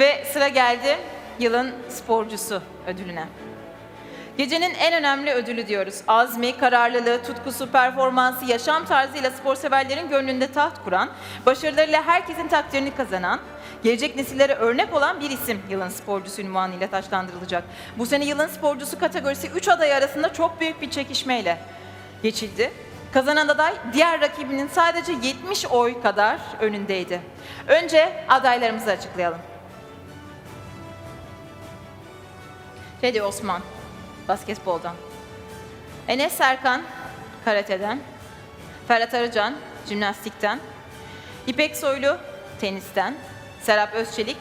Ve sıra geldi yılın sporcusu ödülüne. Gecenin en önemli ödülü diyoruz. Azmi, kararlılığı, tutkusu, performansı, yaşam tarzıyla spor severlerin gönlünde taht kuran, başarılarıyla herkesin takdirini kazanan, gelecek nesillere örnek olan bir isim yılın sporcusu ünvanıyla taşlandırılacak. Bu sene yılın sporcusu kategorisi 3 aday arasında çok büyük bir çekişmeyle geçildi. Kazanan aday diğer rakibinin sadece 70 oy kadar önündeydi. Önce adaylarımızı açıklayalım. Fedi Osman, basketboldan. Enes Serkan, karateden. Ferhat Arıcan, jimnastikten. İpek Soylu, tenisten. Serap Özçelik,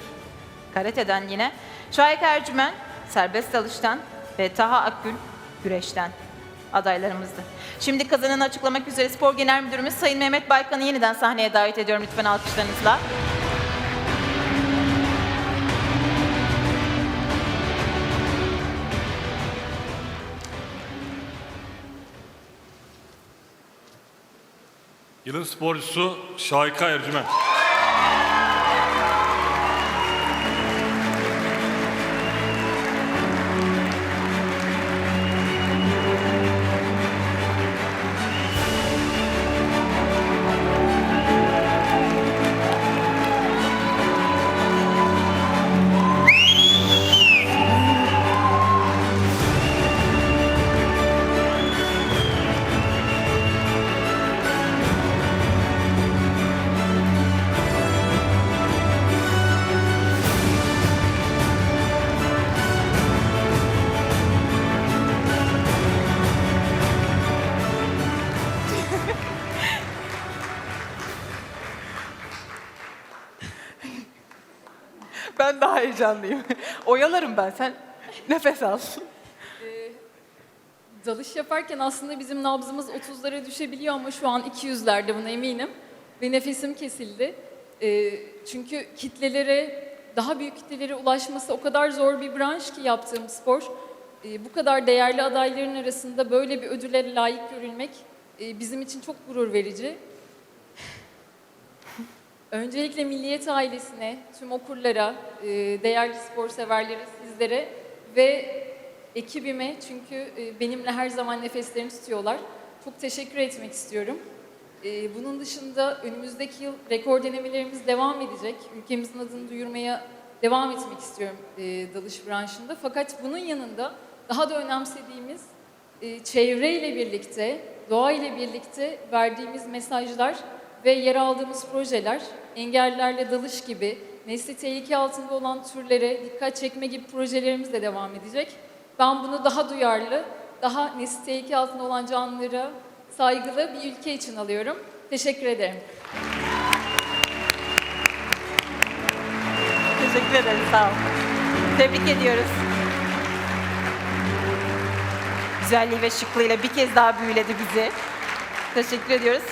karateden yine. Şahik Ercümen, serbest dalıştan. Ve Taha Akgül, güreşten adaylarımızdı. Şimdi kazananı açıklamak üzere Spor Genel Müdürümüz Sayın Mehmet Baykan'ı yeniden sahneye davet ediyorum lütfen alkışlarınızla. Yılın sporcusu Şahika Ercüment. Ben daha heyecanlıyım. Oyalarım ben. Sen nefes al. Dalış yaparken aslında bizim nabzımız 30'lara düşebiliyor ama şu an 200'lerde buna eminim. Ve nefesim kesildi. Ee, çünkü kitlelere, daha büyük kitlelere ulaşması o kadar zor bir branş ki yaptığım spor. Ee, bu kadar değerli adayların arasında böyle bir ödüle layık görülmek e, bizim için çok gurur verici. Öncelikle Milliyet ailesine, tüm okurlara, e, değerli spor severlere, sizlere ve ekibime çünkü e, benimle her zaman nefeslerini tutuyorlar. Çok teşekkür etmek istiyorum. E, Bunun dışında önümüzdeki yıl rekor denemelerimiz devam edecek. Ülkemizin adını duyurmaya devam etmek istiyorum dalış branşında. Fakat bunun yanında daha da önemsediğimiz çevreyle birlikte, doğayla birlikte verdiğimiz mesajlar ve yer aldığımız projeler, engellilerle dalış gibi, nesli tehlike altında olan türlere dikkat çekme gibi projelerimiz de devam edecek. Ben bunu daha duyarlı, daha nesli tehlike altında olan canlılara saygılı bir ülke için alıyorum. Teşekkür ederim. Teşekkür ederim. Sağ ol. Tebrik ediyoruz. Güzelliği ve şıklığıyla bir kez daha büyüledi bizi. Teşekkür ediyoruz.